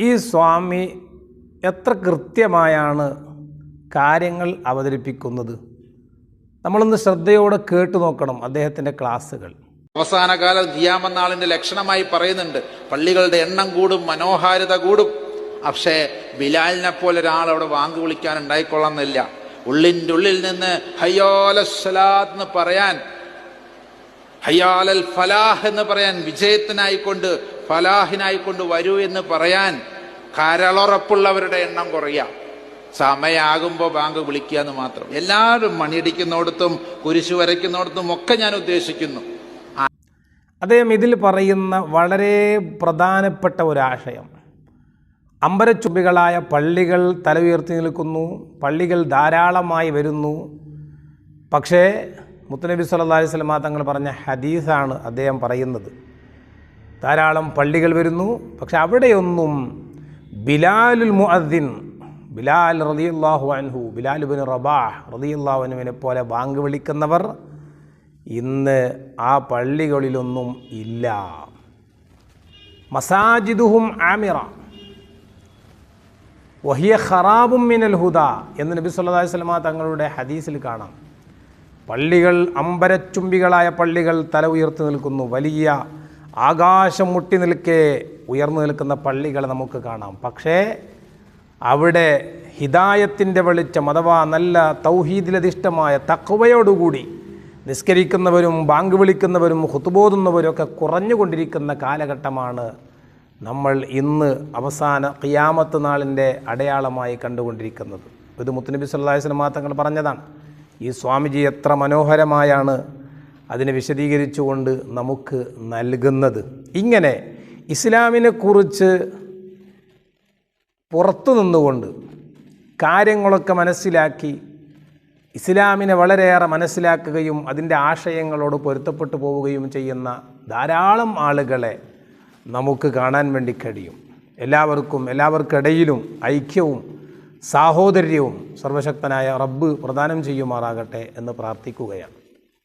ഈ സ്വാമി എത്ര കൃത്യമായാണ് കാര്യങ്ങൾ അവതരിപ്പിക്കുന്നത്? നമ്മളൊന്ന് ശ്രദ്ധയോടെ കേട്ടു നോക്കണം അദ്ദേഹത്തിന്റെ ക്ലാസ്സുകൾ. അവസാനകാല ഖിയാമനാളിന്റെ ലക്ഷണമായി പറയുന്നുണ്ട് പള്ളികളുടെ എണ്ണം കൂടും മനോഹാരിത കൂടും. പക്ഷേ ബിലാലിനെ പോലെ ഒരാൾ അവിടെ വാങ്ങു വിളിക്കാൻ ഉണ്ടായിക്കൊള്ളണമെന്നില്ല ഉള്ളിന്റെ ഉള്ളിൽ നിന്ന് ഹയ്യോലസ്വലാത്ത് എന്ന് പറയാൻ ഹയ്യാലൽ ഫലാഹ് എന്ന് പറയാൻ വിജയത്തിനായിക്കൊണ്ട് ഫലാഹിനായിക്കൊണ്ട് വരൂ എന്ന് പറയാൻ കരളുറപ്പുള്ളവരുടെ എണ്ണം കുറയാം. സമയാകുമ്പോൾ ബാങ്ക് വിളിക്കുക എന്ന് മാത്രം. എല്ലാവരും മണിയടിക്കുന്നിടത്തും കുരിശു വരയ്ക്കുന്നിടത്തും ഒക്കെ ഞാൻ ഉദ്ദേശിക്കുന്നു. അദ്ദേഹം ഇതിൽ പറയുന്ന വളരെ പ്രധാനപ്പെട്ട ഒരാശയം അമ്പരച്ചുംബികളായ പള്ളികൾ തല ഉയർത്തി നിൽക്കുന്നു പള്ളികൾ ധാരാളമായി വരുന്നു. പക്ഷേ മുത്തനബി സല്ലല്ലാഹു വസല്ലമ തങ്ങൾ പറഞ്ഞ ഹദീസാണ് അദ്ദേഹം പറയുന്നത്. ധാരാളം പള്ളികൾ വരുന്നു. പക്ഷെ അവിടെയൊന്നും ബിലാലുൽ മുഅദ്ദിൻ ബിലാൽ റളിയല്ലാഹു അൻഹു ബിലാൽ ബിൻ റബാഹ് റളിയല്ലാഹു പോലെ ബാങ്ക് വിളിക്കുന്നവർ ഇന്ന് ആ പള്ളികളിലൊന്നും ഇല്ല. മസാജിദുഹും ആമിറ. വഹിയ ഖറാബും മിനൽ ഹുദ എന്ന് നബി സല്ലല്ലാഹു അലൈഹി വസല്ലമ തങ്ങളുടെ ഹദീസിൽ കാണാം. പള്ളികൾ അമ്പരച്ചുംബികളായ പള്ളികൾ തല ഉയർത്തി നിൽക്കുന്നു. വലിയ ആകാശം മുട്ടി നിൽക്കെ ഉയർന്നു നിൽക്കുന്ന പള്ളികൾ നമുക്ക് കാണാം. പക്ഷേ അവിടെ ഹിദായത്തിന്റെ വെളിച്ചം അഥവാ നല്ല തൗഹീദിലധിഷ്ഠമായ തക്കവയോടുകൂടി നിസ്കരിക്കുന്നവരും ബാങ്ക് വിളിക്കുന്നവരും ഹുത്തുബോതുന്നവരും ഒക്കെ കുറഞ്ഞുകൊണ്ടിരിക്കുന്ന കാലഘട്ടമാണ് നമ്മൾ ഇന്ന് അവസാന ഖിയാമത്ത് നാളിന്റെ അടയാളമായി കണ്ടുകൊണ്ടിരിക്കുന്നത്. ഇത് മുത്തുനബി സല്ലാഹുസ്ലം തങ്ങൾ പറഞ്ഞതാണ്. ഈ സ്വാമിജി എത്ര മനോഹരമായാണ് അതിനെ വിശദീകരിച്ചുകൊണ്ട് നമുക്ക് നൽകുന്നത്. ഇങ്ങനെ ഇസ്ലാമിനെക്കുറിച്ച് പുറത്തു നിന്നുകൊണ്ട് കാര്യങ്ങളൊക്കെ മനസ്സിലാക്കി ഇസ്ലാമിനെ വളരെയേറെ മനസ്സിലാക്കുകയും അതിന്റെ ആശയങ്ങളോട് പൊരുത്തപ്പെട്ടു പോവുകയും ചെയ്യുന്ന ധാരാളം ആളുകളെ നമുക്ക് കാണാൻ വേണ്ടി കഴിയും. എല്ലാവർക്കും എല്ലാവർക്കിടയിലും ഐക്യവും സാഹോദര്യവും സർവശക്തനായ റബ്ബ് പ്രദാനം ചെയ്യുമാറാകട്ടെ എന്ന് പ്രാർത്ഥിക്കുകയാണ്.